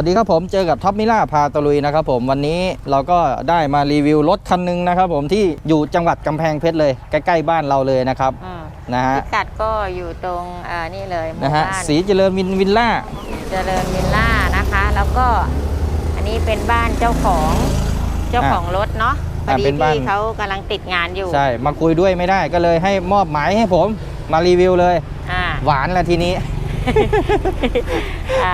สวัสดีครับผมเจอกับท็อปมิล่าพาตะลุยนะครับผมวันนี้เราก็ได้มารีวิวรถคันหนึงนะครับผมที่อยู่จังหวัดกำแพงเพชรเลยใกล้ๆบ้านเราเลยนะครับอืมนะฮะพิกัดก็อยู่ตรงอ่านี่เลยหมู่นะฮะบ้านสีเจริญวินวิลล่าเจริญวิลล่านะคะ แล้วก็อันนี้เป็นบ้านเจ้าของเจ้าของรถเนาะพออ่าดีเป็นบ้านพี่เขากำลังติดงานอยู่ใช่มาคุยด้วยไม่ได้ก็เลยให้มอบหมายให้ผมมารีวิวเลย อ่าหวานละทีนี้อ่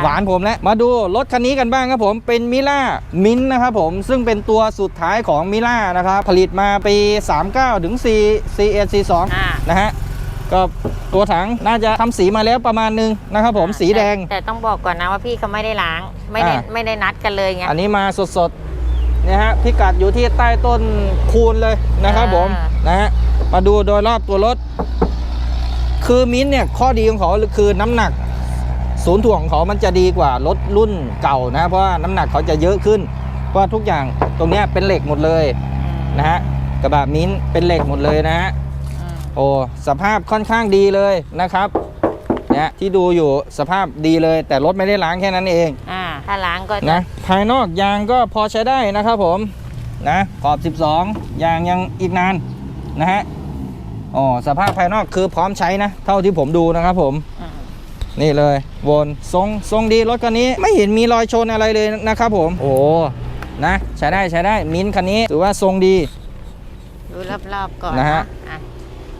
หวานผมแล้วมาดูรถคันนี้กันบ้างครับผมเป็นมิล่ามินนะครับผมซึ่งเป็นตัวสุดท้ายของมิล่านะครับผลิตมาปี 39ถึง4 4 1 4อ่า2นะฮะก็ตัวถังน่าจะทำสีมาแล้วประมาณนึงนะครับผมสีแดงแต่แต่ต้องบอกก่อนนะว่าพี่เขาไม่ได้ล้าง ไม่ได้อ่าไม่ได้นัดกันเลยไงอันนี้มาสดๆเนี่ยฮะพิกัดอยู่ที่ใต้ต้นคูนเลยนะครับผมอ่านนะฮะมาดูโดยรอบตัวรถ คือมิ้นท์เนี่ยข้อดีของเขาคือน้ำหนักศูนย์ถ่วงของเขามันจะดีกว่ารถรุ่นเก่านะ เพราะว่าน้ำหนักเขาจะเยอะขึ้น เพราะว่าทุกอย่างตรงเนี้ยเป็นเหล็กหมดเลยอืมนะฮะกระบะมิ้นท์เป็นเหล็กหมดเลยนะฮะอืมโอ้สภาพค่อนข้างดีเลยนะครับเนี่ยที่ดูอยู่สภาพดีเลย แต่รถไม่ได้ล้างแค่นั้นเองอ่าถ้าล้างก็จะนะภายนอกยางก็พอใช้ได้นะครับผมนะขอบ 12 ยางยังอีกนานนะฮะ อ๋อสภาพภายนอกคือพร้อมใช้นะ เท่าที่ผมดูนะครับผมอืมนี่เลยวนทรงทรงดีรถคันนี้ไม่เห็นมีรอยชนอะไรเลยนะครับผม โอ้นะ ใช้ได้ใช้ได้มิ้นท์คันนี้ถือว่าทรงดี ดูรอบๆก่อนนะฮะอะ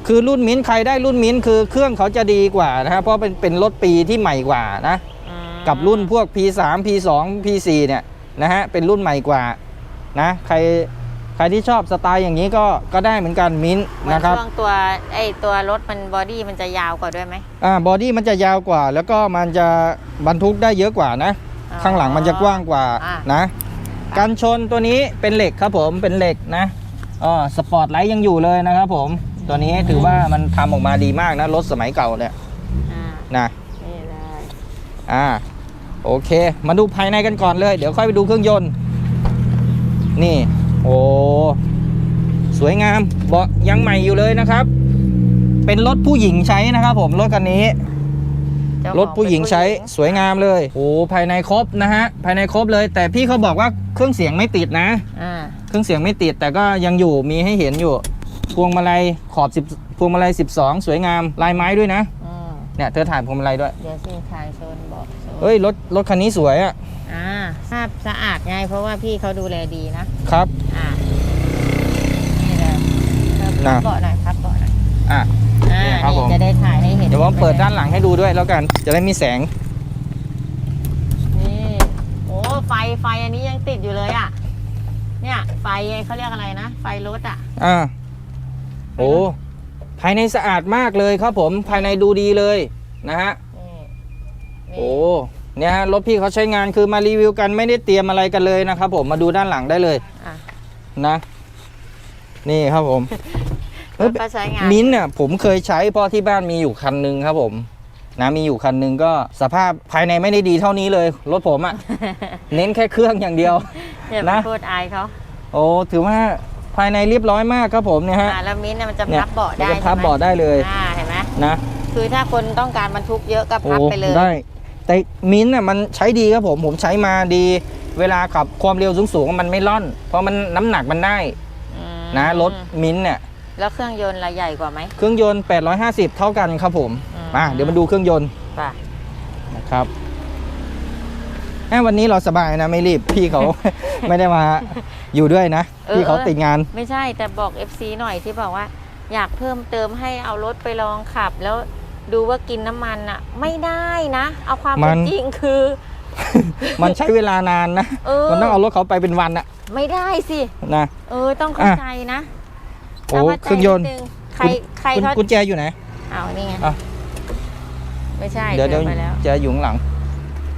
คือรุ่นมิ้นท์ใครได้รุ่นมิ้นท์คือเครื่องเขาจะดีกว่านะครับเพราะเป็นเป็นรถปีที่ใหม่กว่านะอืมกับรุ่นพวก P3 P2 P4 เนี่ยนะฮะเป็นรุ่นใหม่กว่านะ ใคร ใครที่ชอบสไตล์อย่างนี้ก็ก็ได้เหมือนกันมิ้นท์เหมือนนะครับช่วงตัวไอตัวรถมันบอดี้มันจะยาวกว่าด้วยไหมอ่าบอดี้มันจะยาวกว่า แล้วก็มันจะบรรทุกได้เยอะกว่านะอ๋อข้างหลังมันจะกว้างกว่าอะนะกันชนตัวนี้เป็นเหล็กครับผมเป็นเหล็กนะอ๋อสปอร์ตไลท์ยังอยู่เลยนะครับผมตัวนี้ถือว่ามันทำออกมาดีมากนะรถสมัยเก่าเนี่ยอ่านะนี่เลยอ่าโอเค มาดูภายในกันก่อนเลย เดี๋ยวค่อยไปดูเครื่องยนต์ นี่ โอ้สวยงามเบาะยังใหม่อยู่เลยนะครับ เป็นรถผู้หญิงใช้นะครับ ผมรถคันนี้เจ้ารถผู้หญิงใช้สวยงามเลยโอ้ภายในครบนะฮะภายในครบเลย แต่พี่เขาบอกว่าเครื่องเสียงไม่ติดนะอ่าเครื่องเสียงไม่ติดแต่ก็ยังอยู่มีให้เห็นอยู่ พวงมาลัยขอบ10พวงมาลัย12 สวยงามลายไม้ด้วยนะอืมเนี่ยเธอถ่ายพวงมาลัยด้วยเดี๋ยวสิถ่ายโซนบอกโซนเฮ้ยรถรถคันนี้สวยอะอ่า ภาพสะอาดไงเพราะว่าพี่เขาดูแลดีนะครับ อ่านี่เลยเพิ่มน่ะพับเบาะหน่อยพับเบาะหน่อยอะ อ่าเนี่ยครับผม นี่จะได้ถ่ายให้เห็นเดี๋ยวผมเปิดด้านหลังให้ดูด้วยแล้วกัน จะได้มีแสง นี่โอ้ไฟไฟอันนี้ยังติดอยู่เลยอะ เนี่ยไฟเขาเรียกอะไรนะไฟรถอะ อ่า โอ้ ภายในสะอาดมากเลยครับผม ภายในดูดีเลยนะฮะ นี่นี่โอ้ เนี่ยฮะรถพี่เขาใช้งานคือมารีวิวกันไม่ได้เตรียมอะไรกันเลยนะครับผมมาดูด้านหลังได้เลยอะนะ นี่ครับผมเอ้ยก็ใช้งาน มิ้นท์เนี่ยผมเคยใช้เพราะที่บ้านมีอยู่คันหนึงครับผมนะมีอยู่คันหนึงก็สภาพภายในไม่ได้ดีเท่านี้เลยรถผมอะ เน้นแค่เครื่องอย่างเดียว อย่าไปนะ พูดอายเขาโอ้ถือว่าภายในเรียบร้อยมากครับผมเนี่ยฮะ อ่าแล้วมิ้นท์เนี่ยมันจะเนี่ยพับเบาะได้มันจะพับใช่ไหมเบาะได้เลย อ่าเห็นไหมนะคือถ้าคนต้องการบรรทุกเยอะก็โอ้พับไปเลย ได้ แต่มิ้นท์น่ะมันใช้ดีครับผมผมใช้มาดี เวลาขับความเร็วสูงๆมันไม่ล่อน เพราะมันน้ำหนักมันได้อืมนะรถมิ้นท์เนี่ยแล้วเครื่องยนต์ละใหญ่กว่าไหม เครื่องยนต์ 850 เท่ากันครับผมอืมมาเดี๋ยวมาดูเครื่องยนต์ป่ะนะครับแม่วันนี้เราสบายนะไม่รีบพี่เขา ไม่ได้มาอยู่ด้วยนะพี่เขาติดงาน ไม่ใช่แต่บอก FC หน่อยที่บอกว่า อยากเพิ่มเติมให้เอารถไปลองขับ แล้ว ดูว่ากินน้ำมันอะไม่ได้นะ เอาความมัเป็นนจริงคือ มันใช้เวลานานนะ เออ มันต้องเอารถเขาไปเป็นวันอะไม่ได้สิ นะ เออต้องเข้าอะ ใจนะโอ้าว่าเครื่องยนต์ใจดงใครใครคุณเขากุญแจอยู่ไหน เอานี่ไงอะ ไม่ใช่เดี๋ยวเดี๋ยวไปแล้ว แจอยู่ข้างหลัง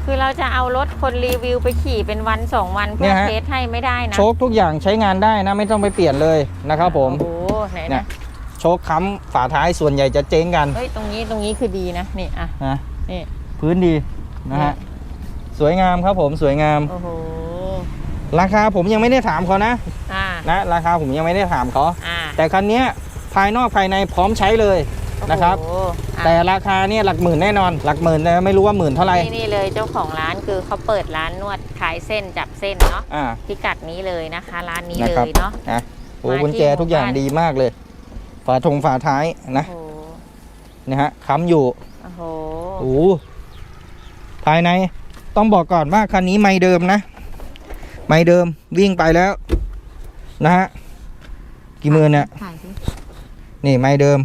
คือเราจะเอารถคนรีวิวไปขี่เป็นวันสองวันเนี่เพื่อยฮะ เทสให้ไม่ได้นะโชคทุกอย่างใช้งานได้นะ ไม่ต้องไปเปลี่ยนเลยนะครับผม โอ้โหไหนเนี่นะย โชคค้ำฝาท้ายส่วนใหญ่จะเจ๊งกัน เฮ้ย ตรงนี้ตรงนี้คือดีนะ นี่อะนะนี่ พื้นดีนะฮะ สวยงามครับผมสวยงาม โอ้โห ราคาผมยังไม่ได้ถามเขานะอ่านะราคาผมยังไม่ได้ถามเขาอ่าแต่คันเนี้ยภายนอกภายในพร้อมใช้เลยนะครับโอ้โหอะแต่ราคาเนี่ยหลักหมื่นแน่นอน หลักหมื่นนะไม่รู้ว่าหมื่นเท่าไหร่นี่นี่เลยเจ้าของร้านคือเขาเปิดร้านนวดขายเส้นจับเส้นเนาะอ่าพิกัดนี้เลยนะคะ ร้านนี้นะเลครับยเนาะนะโอ้มาที่กุญแจทุกอย่างหมู่บ้านดีมากเลย ฝาทงฝาท้ายนะโอ้โหนะฮะค้ำอยู่โอ้โหโอ้โหภายในต้องบอกก่อนว่าคันนี้ไม่เดิมนะ ไม่เดิมวิ่งไปแล้ว นะฮะกี่หมื่นเนี่ยถ่ายสินี่ไม่เดิม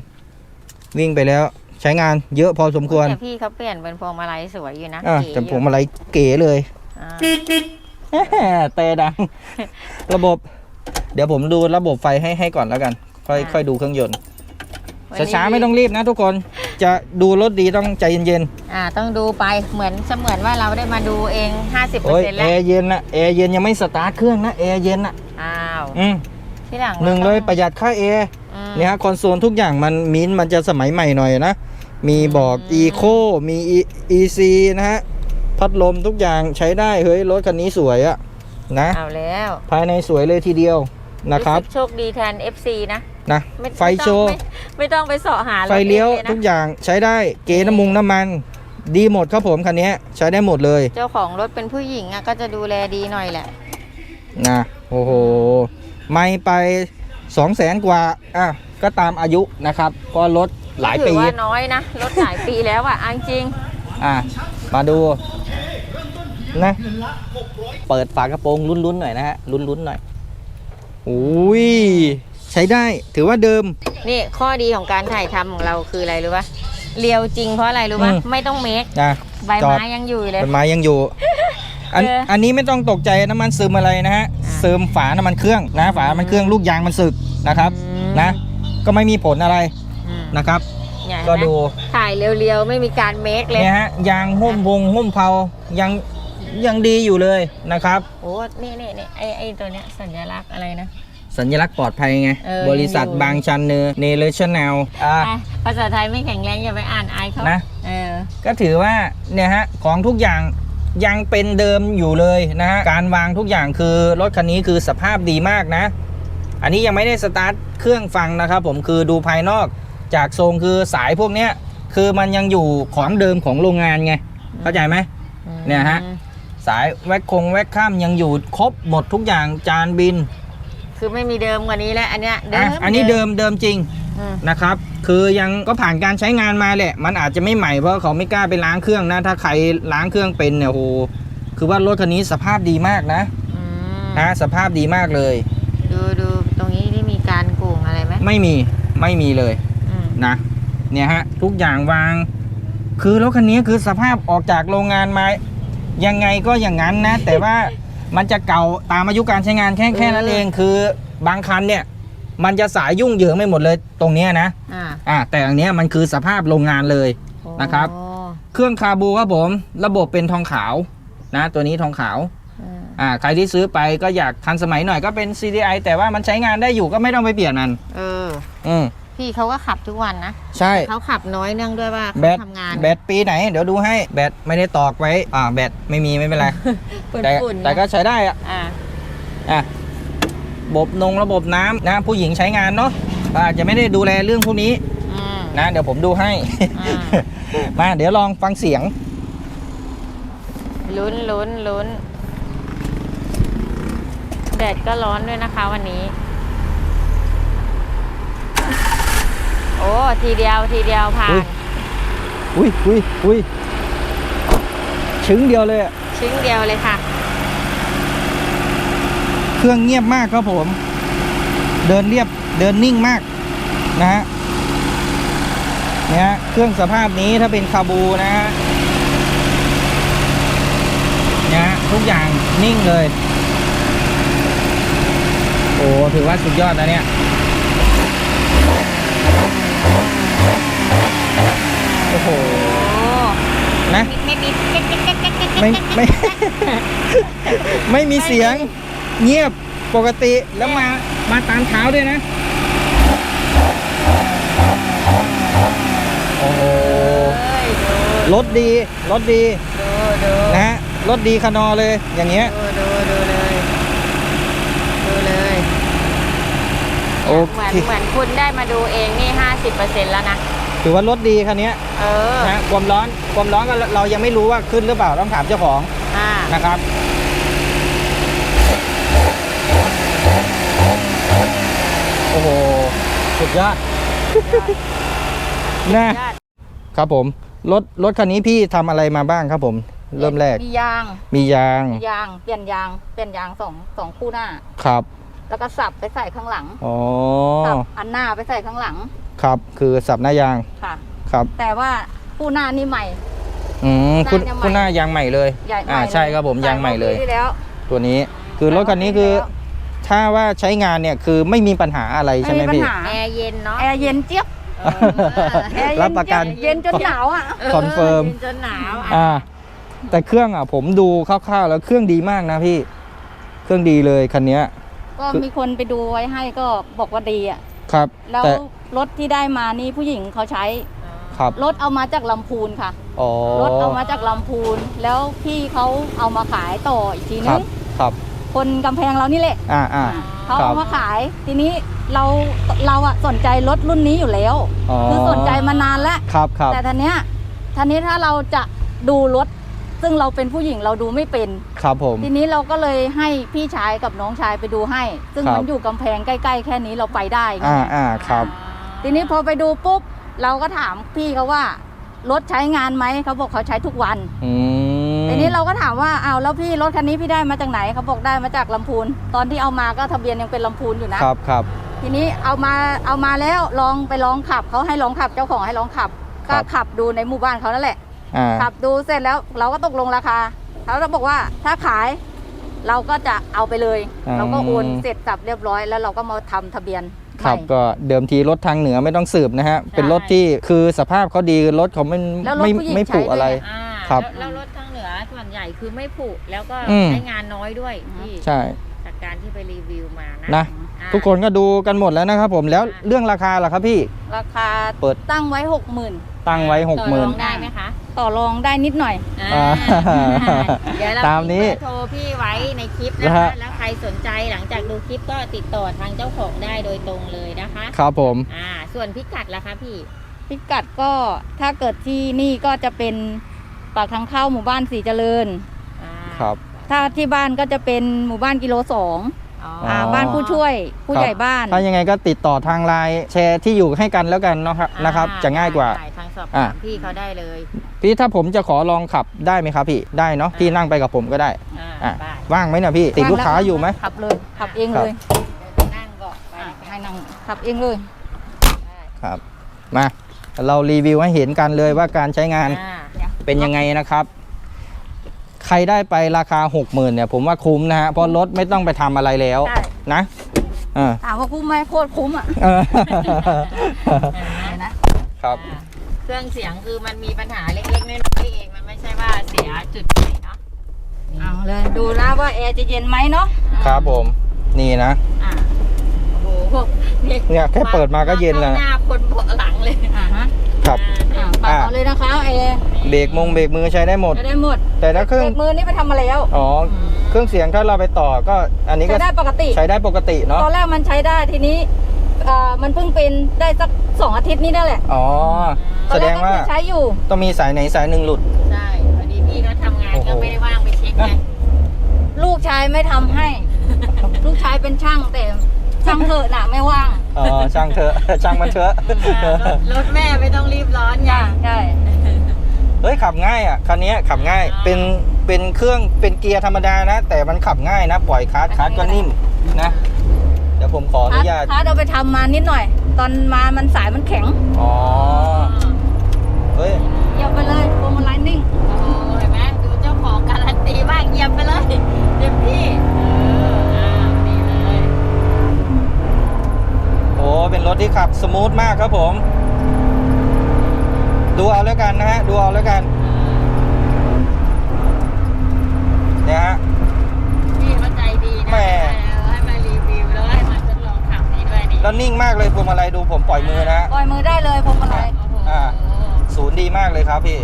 วิ่งไปแล้ว ใช้งานเยอะพอสมควรแต่พี่เขาเปลี่ยนเป็นพวงมาลัยสวยอยู่นะอะเก๋แต่อยู่ผมอะไรเก๋เลย อ่าเตะดัง ระบบ เดี๋ยวผมดูระบบไฟให้ให้ก่อนแล้วกัน ค่อยค่อยดูเครื่องยนต์วันนี้ช้าๆไม่ต้องรีบนะทุกคนจะดูรถดีต้องใจเย็นอ่าต้องดูไปเหมือนเสมือนว่าเราได้มาดูเอง 50%ๆโอ้ยแล้แอวร์เย็นนะแอร์เย็นยังไม่สตาร์ทเครื่องนะแอร์เย็นอะอ้าวอืมที่หลังหนึ่งเลยประราหยัดค่าแอร์ต้องอืมเนี่ยฮะคอนโซลทุกอย่างมันมิ้นท์มันจะสมัยใหม่หน่อยนะมีบอกอืม Eco มี E- EC นะฮะพัดลมทุกอย่างใช้ได้เฮ้ยรถคันนี้สวยอะนะเอาแล้วภายในสวยเลยทีเดียวนะครับสึกโชคดีแทน FC นะ นะม่ไฟโชว์ไม่ต้องไม่ไม่ต้องไปเสาะหารถไฟเลี้ยวองนะทุกอย่างใช้ได้เกน้ำมุงน้ำมัน ดีหมดครับผมคันนี้ใช้ได้หมดเลยเจ้าของรถเป็นผู้หญิงอะก็จะดูแลดีหน่อยแหละ นะโอ้โห ไม่ไป2 0 0แสนกว่าอะก็ตามอายุนะครับ ก็รถหลายถืปีอว่าน้อยนะรถหลายปีแล้วอะเอาจริง อะมาดูนะ เปิดฝากระโปรงลุ้นๆหน่อยนะฮะลุ้นๆหน่อยอุ้ย ใช้ได้ถือว่าเดิม นี่ข้อดีของการถ่ายทำของเราคืออะไรรู้ป่ะเรียวจริงเพราะอะไรรู้ป่ะอืม ไม่ต้องเมคนะ ใบจอด ไม้ยังอยู่เลย เป็นไม้ยังอยู่ อันเอออันนี้ไม่ต้องตกใจน้ำมันซึมอะไรนะฮะอ่าซึมฝาน้ำมันเครื่องนะฝาน้ำมันเครื่องลูกยางมันสึกนะครับอืม นะ ก็ไม่มีผลอะไรอืมนะครับ เนี่ยก็เห็นไหมดูถ่ายเรียวๆ ไม่มีการเมคเลยเนี่ยฮะยางหุ้มวงหุ้มเผายังยังดีอยู่เลยนะครับ โอ้นี่นี่นี่ไอไอตัวเนี้ยสัญลักษณ์อะไรนะ สัญลักษณ์ปลอดภัยไง เออ บริษัทยังอยู่บางชันเนอเนเลชั่นแนลอ่าอะภาษาไทยไม่แข็งแรงอย่าไปอ่านอายเขานะ เออ ก็ถือว่าเนี่ยฮะของทุกอย่างยังเป็นเดิมอยู่เลยนะฮะการวางทุกอย่างคือรถคันนี้คือสภาพดีมากนะ อันนี้ยังไม่ได้สตาร์ทเครื่องฟังนะครับผมคือดูภายนอกจากทรงคือสายพวกเนี้ยคือมันยังอยู่ของเดิมของโรงงานไงเข้าใจไหม เนี่ยฮะ สายแว็กคงแว็กข้ามยังอยู่ครบหมดทุกอย่างจานบิน คือไม่มีเดิมกว่านี้แล้วอันเนี้ยเดิอะมอันนี้เดิมเดิมจริงอืมนะครับ คือยังก็ผ่านการใช้งานมาแหละ มันอาจจะไม่ใหม่เพราะเขาไม่กล้าไปล้างเครื่องนะ ถ้าใครล้างเครื่องเป็นเนี่ยโหคือว่ารถคันนี้สภาพดีมากนะอืมนะสภาพดีมากเลย ดูดูตรงนี้ที่มีการโกงอะไรไหมไม่มีไม่มีเลย อืมนะเนี่ยฮะทุกอย่างวาง คือรถคันนี้คือสภาพออกจากโรงงานมายังไงก็อย่างนั้นนะ แต่ว่า มันจะเก่าตามอายุการใช้งานแค่แค่นั้นเองคือบางคันเนี่ย มันจะสายยุ่งเหยิงไม่หมดเลยตรงเนี้ยนะอ่าอ่าแต่อันเนี้ยมันคือสภาพโรงงานเลยโอ้นะครับ เครื่องคาบูครับผม ระบบเป็นทองขาวนะ ตัวนี้ทองขาวอืมอ่าใครที่ซื้อไปก็อยากทันสมัยหน่อยก็เป็น CDI แต่ว่ามันใช้งานได้อยู่ก็ไม่ต้องไปเปลี่ยนมันเอออืม พี่เขาก็ขับทุกวันนะใช่เขาขับน้อยเนื่องด้วยว่าแบเขาตทำงานแบตปีไหน เดี๋ยวดูให้แบตไม่ได้ตอกไว้ อ่าแบตไม่มีไม่เป็นไรเป็นแต่ฝุ่นแต่ก็ใช้ได้อะอ่าอะระบบนงระบบน้ำนะผู้หญิงใช้งานเนาะก็อาจจะไม่ได้ดูแลเรื่องพวกนี้อืม นะ เดี๋ยวผมดูให้ อ่า มาเดี๋ยวลองฟังเสียง ลุ้นลุ้นลุ้นแดดก็ร้อนด้วยนะคะวันนี้ อ้ทีเดียวทีเดียวผ่าอุ๊นยอุ้ยอุ้ยอุ้ยชึ้งเดียวเลยอะชิ้นเดียวเลยค่ะ เครื่องเงียบมากครับผม เดินเรียบเดินนิ่งมากนะฮะเนี่ยฮะเครื่องสภาพนี้ถ้าเป็นคาบูนะฮะเนี่ยฮะทุกอย่างนิ่งเลย โอ้ถือว่าสุดยอดนะเนี่ย โอ้โห โอ้ นะ ไม่มีเก๊กเก๊กเก๊กเก๊กเก๊ก ไม่ไม่ ไม่มีเสียงเงียบปกติแล้วมามาตามเช้าด้วยนะ โอ้โหเอ้ยดูรถดีรถดีดูดูนะฮะรถดีขนอเลย อย่างเงี้ย ดูดูดูเลยดูเลยโอเหมือนเค เหมือนคุณได้มาดูเองนี่50%แล้วนะ ถือว่ารถดีคันเนี้ยเออนะความร้อนความร้อนก็เรายังไม่รู้ว่าขึ้นหรือเปล่าต้องถามเจ้าของอ่านะครับโอ้โหสุดยอดนะญาติครับผมรถรถคันนี้พี่ทำอะไรมาบ้างครับผม เริ่มแรกมียาง มียางมียางเปลี่ยนยางเปลี่ยนยางสองสองคู่หน้าครับ แล้วก็สับไปใส่ข้างหลังอ๋อสับอันหน้าไปใส่ข้างหลัง ครับ คือสับหน้ายางค่ะ ครับแต่ว่าคู่หน้านี่ใหม่ อืมคุณหน้ายังใหม่ คุณหน้ายางใหม่เลยใหญ่อ่าใหม่ใช่ครับผมใส่ยางใหม่เลยปีที่แล้ว ตัวนี้คือรถคันนี้คือถ้าว่าใช้งานเนี่ยคือไม่มีปัญหาอะไรใช่ไหมไม่มีพี่ปัญหาแอร์เย็นเนาะแอร์เย็นเจี๊ยบเออแอร์เย็นรับประกัน เย็นจนหนาวอะ คอนเฟิร์ม ย็นจนหนาวอะอ่า แต่เครื่องอะผมดูคร่าวๆแล้วเครื่องดีมากนะพี่ เครื่องดีเลยคันเนี้ย ก็มีคนไปดูไว้ให้ก็บอกว่าดีอะ ครับแล้วแต่รถที่ได้มานี่ผู้หญิงเขาใช้ครับรถเอามาจากลำพูนค่ะอ๋อรถเอามาจากลำพูน แล้วพี่เขาเอามาขายต่ออีกทีคนึรับงครับคนกำแพงเรานี่แหละอ่าอ่า เขาครัเอาบ มาขาย ทีนี้เราเราอะสนใจรถรุ่นนี้อยู่แล้วอ๋อคือสนใจมานานแล้ว ครับครับแต่ทีเนี้ยทีนี้ถ้าเราจะดูรถ ซึ่งเราเป็นผู้หญิงเราดูไม่เป็น ครับผม ทีนี้เราก็เลยให้พี่ชายกับน้องชายไปดูให้ ซึ่งครับ มันอยู่กำแพงใกล้ ๆ แค่นี้เราไปได้ไงอ่าอ่าครับ ทีนี้พอไปดูปุ๊บ เราก็ถามพี่เขาว่ารถใช้งานไหมเขาบอกเขาใช้ทุกวัน อืมทีนี้เราก็ถามว่าอ้าวแล้วพี่รถคันนี้พี่ได้มาจากไหนเขาบอกได้มาจากลำพูน ตอนที่เอามาก็ทะเบียนยังเป็นลำพูนอยู่นะ ครับครับ ทีนี้เอามาเอามาแล้วลองไปลองขับเขาให้ลองขับเจ้าของให้ลองขับ ครัก็บ ขับดูในหมู่บ้านเขานั่นแหละ อ่าขับดูเสร็จแล้วเราก็ตกลงราคาเขาก็บอกว่าถ้าขายเราก็จะเอาไปเลย เราก็โอนเสร็จสับเรียบร้อย แล้วเราก็มาทำทะเบียนครับใหม่ก็เดิมทีรถทางเหนือไม่ต้องสืบนะฮะ เป็นรถที่คือสภาพเขาดีรถเขาไม่แล้วรถไม่ผู้หญิงไม่ผุใช้ด้วยอะไรอ่าครับแล้วแล้วรถทางเหนือส่วนใหญ่คือไม่ผุแล้วก็อืมใช้งานน้อยด้วยพี่ใช่จากการที่ไปรีวิวมานะนะอ่าทุกคนก็ดูกันหมดแล้วนะครับผมแล้วอ่าเรื่องราคาล่ะครับพี่ ราคาเปิดตั้งไว้หกหมื่นตั้งไว้หกต่อหมื่รนองได้ไหมคะ ต่อรองได้นิดหน่อยอ่าอ่าเดี๋ยวเราตามนี้เบอร์โทรพี่ไว้ในคลิปนะนะฮะ คะ แล้วใครสนใจหลังจากดูคลิปก็ติดต่อทางเจ้าของได้โดยตรงเลยนะคะ ครับผมอ่า ส่วนพิกัดล่ะคะพี่ พิกัดก็ถ้าเกิดที่นี่ก็จะเป็นปากทางเข้าหมู่บ้านสีเจริญ อ่าครับ ถ้าที่บ้านก็จะเป็นหมู่บ้านกิโลสองอ๋ออ่าอ๋อบ้านผู้ช่วยผู้ใหญ่บ้าน ถ้ายังไงก็ติดต่อทางไลน์แชร์ที่อยู่ให้กันแล้วกันเนาะครับอ่านะครับจะง่ายกว่า ได้ทางสอบอ่าถามพี่เขาได้เลย พี่ถ้าผมจะขอลองขับได้ไหมครับพี่ได้เนาะพี่นั่งไปกับผมก็ได้อ่าอะได้ ว่างไหมเนี่ยพี่ติดลูกค้าอยู่ไหม ขับเลย ขับเองครัเลบยนั่งก่อนไปอะนะคะให้นั่งขับเองเลยได้ครับ มาเรารีวิวให้เห็นกันเลยว่าการใช้งานอ่าเป็นยังไงนะครับ ใครได้ไปราคา 60,000เนี่ยผมว่าคุ้มนะฮะเพราะรถไม่ต้องไปทำอะไรแล้วใช่นะเออถามว่าคุ้มไหมโคตรคุ้มอะเออ เห็นนะครับ อ่า เครื่องเสียงคือมันมีปัญหาเล็กๆน้อยๆเอง มันไม่ใช่ว่าเสียจุดไหนเนาะนี่เอาเลยดูนะว่าแอร์จะเย็นไหมเนาะครับผม นี่นะอ่าโอ้โหนี่เนี่ยแค่เปิดมาก็เย็นแล้วข้าหน้าคนเบาะหลังเลยอ่าฮะครับอ่าปรับเอาเลยนะคะแอร์เบรกมงเบรกมือใช้ได้หมดจะได้หมด แต่ถ้าเครื่องเบรกมือนี่ไปทำมาแล้วอ๋อเครื่องเสียงถ้าเราไปต่อก็อันนี้ก็ใช้ได้ปกติใช้ได้ปกติเนาะตอนแรกมันใช้ได้ทีนี้เอ่อมันเพิ่งเป็นได้สักสองอาทิตย์นี้นั่นแหละอ๋อ ตอแสนแรดกงก็ว่าคือใช้อยู่ ต้องมีสายไหนสายหนึ่งหลุด ใช่พอดีพี่ก็ทำงานโอ้โหก็ไม่ได้ว่างไปเช็คไงลูกชายไม่ทำให้ ลูกชายเป็นช่างแต่ช่างเถอะน่ะไม่ว่างอ๋อ ช่างเถอะ ช่างมันเถอะ อ่ารถรถแม่ไม่ต้องรีบร้อนไง ใช่เฮ้ยขับง่ายอะคันนี้ขับง่าย อ่า เป็น เป็นเครื่อง เป็นเกียร์ธรรมดานะ แต่มันขับง่ายนะ ปล่อยคลัสคลัสก็นิ่มนะเดี๋ยวผมขออนุญาตพาร์ทเอาไปทำมานิดหน่อย ตอนมามันสายมันแข็ง อ๋อ เฮ้ยเหยียบไปเลยพวงมาลัยนิ่งโอ้เห็นไหมดูเจ้าของการันตีบ้างเยี่ยมไปเลยเต็มที่เอออ่านี่เลยโอ้เป็นรถที่ขับสมูทมากครับผม ดูเอาแล้วกันนะฮะ ดูเอาแล้วกันเนี่ยฮะพี่เข้าใจดีนะแหม่ แล้วนิ่งมากเลยพวงมาลัยดูผมปล่อยมือนะฮะปล่อยมือได้เลยพวงมาลัยโอ้โหอ่าศูนย์ดีมากเลยครับพี่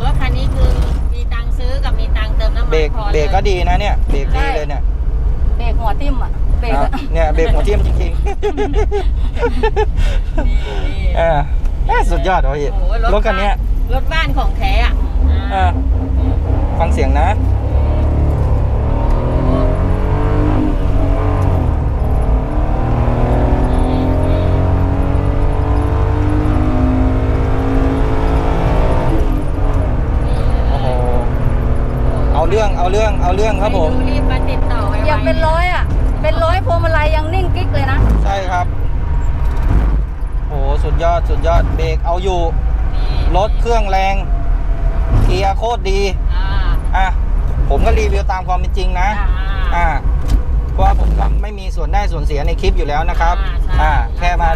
รถคันนี้คือมีตังค์ซื้อกับมีตังค์เติมน้ำมันเบรกพอลย เบรกก็ดีนะเนี่ยเบรกดีเลยเนี่ยเบรกหัวทิ่มอะเบรกครับอะเนี่ยเบรกหัวทิ่มจริงนี่ๆอ่าเอ้ยสุดยอดวะพี่โอ้โหรถคันเนี้ยรถบ้านของแท้อะเออฟังเสียงนะ เอาเรื่องเอาเรื่องเอาเรื่องครับผมไรีบมาติดต่อไว้ยังเป็นร้อยอะ เป็นร้อยพวงมาลัยยังนิ่งกิ๊กเลยนะ ใช่ครับโอ้โหสุดยอดสุดยอดเบรกเอาอยู่ รถเครื่องแรง เกียร์โคตรดี อ่าอะ ผมก็รีวิวตามความเป็นจริงนะ อ่า อ่าเพราะว่าผมก็ไม่มีส่วนได้ส่วนเสียในคลิปอยู่แล้วนะครับ อ่าใช่อ่า แค่มา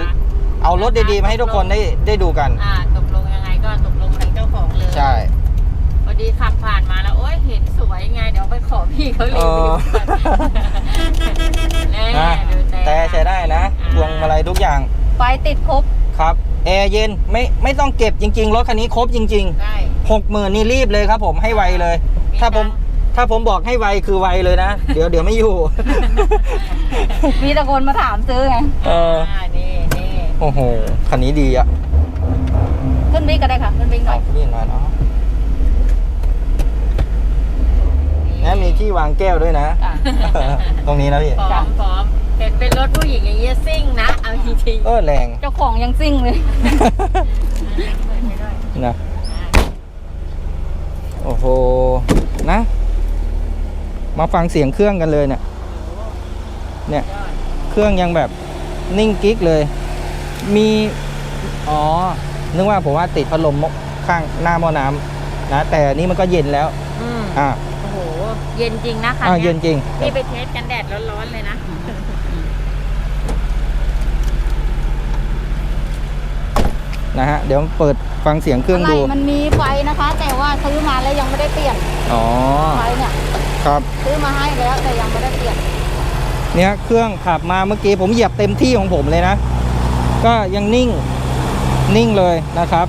เอารถดีๆมาให้ทุกคนได้ได้ดูกัน อ่าตกลงยังไงก็ตกลงทางเจ้าของเลยใช่พอ ดีขับผ่านมาแล้วโอ๊ยเห็นสวยไงเดี๋ยวไปขอพี่เขารีวิวก่อนแน่นะดูแต่ใช้ได้นะพวงมาลัยทุกอย่างไฟติดครบครับแอร์เย็นไม่ไม่ต้องเก็บจริง ๆ รถคันนี้ครบจริงได้ ๆหกหมื่นนี่รีบเลยครับผมให้ไวเลยถ้าผมถ้าผมบอกให้ไวคือไวเลยนะ เดี๋ยวเดี๋ยวไม่อยู่ มีแตะคนมาถามซื้อไง เอออ่านี่นี่โอ้โหคันนี้ดีอะขึ้นบิ๊กก็ได้ค่ะ ขึ้นบิ๊กหน่เอาอย นี่หน่อยเนาะ นะมีที่วางแก้วด้วยนะ จ้ะ ตรงนี้นะพี่พร้อมพร้อมเห็นเป็นรถผู้หญิงอย่างเงี้ยซิ่งนะเอาจริงเออแรง เจ้าของยังซิ่งเลยๆนะโอ้โหนะ มาฟังเสียงเครื่องกันเลยเนี่ย เนี่ย เครื่องยังแบบนิ่งกิ๊กเลย มี อ๋อ นึกว่าผมว่าติดพัดลมข้างหน้าหม้อน้ำนะ แต่อันนี้มันก็เย็นแล้ว อืมอ่าโอ้โห เย็นจริงนะคันอ่าเนี้เย็นจริง นี่ไปเทสกันแดดร้อนๆเลยนะ นะฮะ เดี๋ยวเปิดฟังเสียงเครื่องอะไรดูมันมีไฟนะคะ แต่ว่าซื้อมาแล้วยังไม่ได้เปลี่ยนอ๋อ ไฟเนี่ยครับ ซื้อมาให้แล้วแต่ยังไม่ได้เปลี่ยนเนี่ยเครื่องขับมาเมื่อกี้ผมเหยียบเต็มที่ของผมเลยนะ ก็ยังนิ่ง นิ่งเลยนะครับ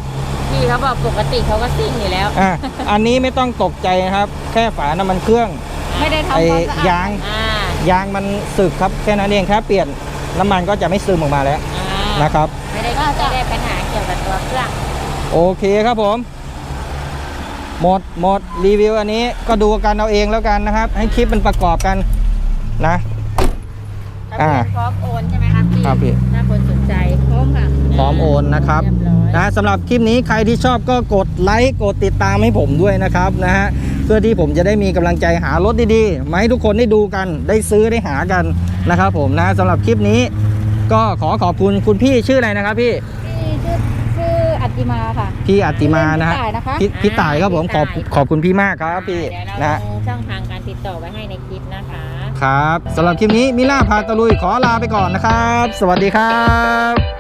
พี่เขาบอกปกติเขาก็ซิ่งอยู่แล้ว อะอันนี้ไม่ต้องตกใจนะครับ แค่ฝาน้ำมันเครื่องไม่ได้ทำไอ้ความสะอาดยาง อ่ายางมันสึกครับแค่นั้นเองแค่เปลี่ยนน้ำมันก็จะไม่ซึมออกมาแล้วอ่านะครับ ไม่ได้ไม่ได้ปัญหาเกี่ยวกับตัวเครื่อง โอเคครับผม หมดหมดรีวิวอันนี้ก็ดูกันเอาเองแล้วกันนะครับ ให้คลิปมันประกอบกันนะ ทะอ่าเบียนพร้อมโอนใช่ไหมครับพี่ครับพี่ ถ้าคนสนใจพร้อมค่ะพร้อมโอนนะครับเรียบร้อย นะสำหรับคลิปนี้ใครที่ชอบก็กดไลค์กดติดตามให้ผมด้วยนะครับนะฮะเพื่อที่ผมจะได้มีกำลังใจหารถดีๆมาให้ทุกคนได้ดูกันได้ซื้อได้หากันนะครับ ผมนะสำหรับคลิปนี้ ก็ขอขอบคุณคุณพี่ชื่ออะไรนะครับพี่พี่ชื่อชื่ออัจจิมาค่ะพี่อัตติมานะฮะพี่ต่ายนะคะพี่พี่ต่ายครับผมขอบขอบคุณพี่มากครับพี่เดี๋ยวเรานะฮะลงช่องทางการติดต่อไว้ให้ในคลิปนะคะครับสำหรับคลิปนี้มิล่าพาตะลุยขอลาไปก่อนนะครับ สวัสดีครับ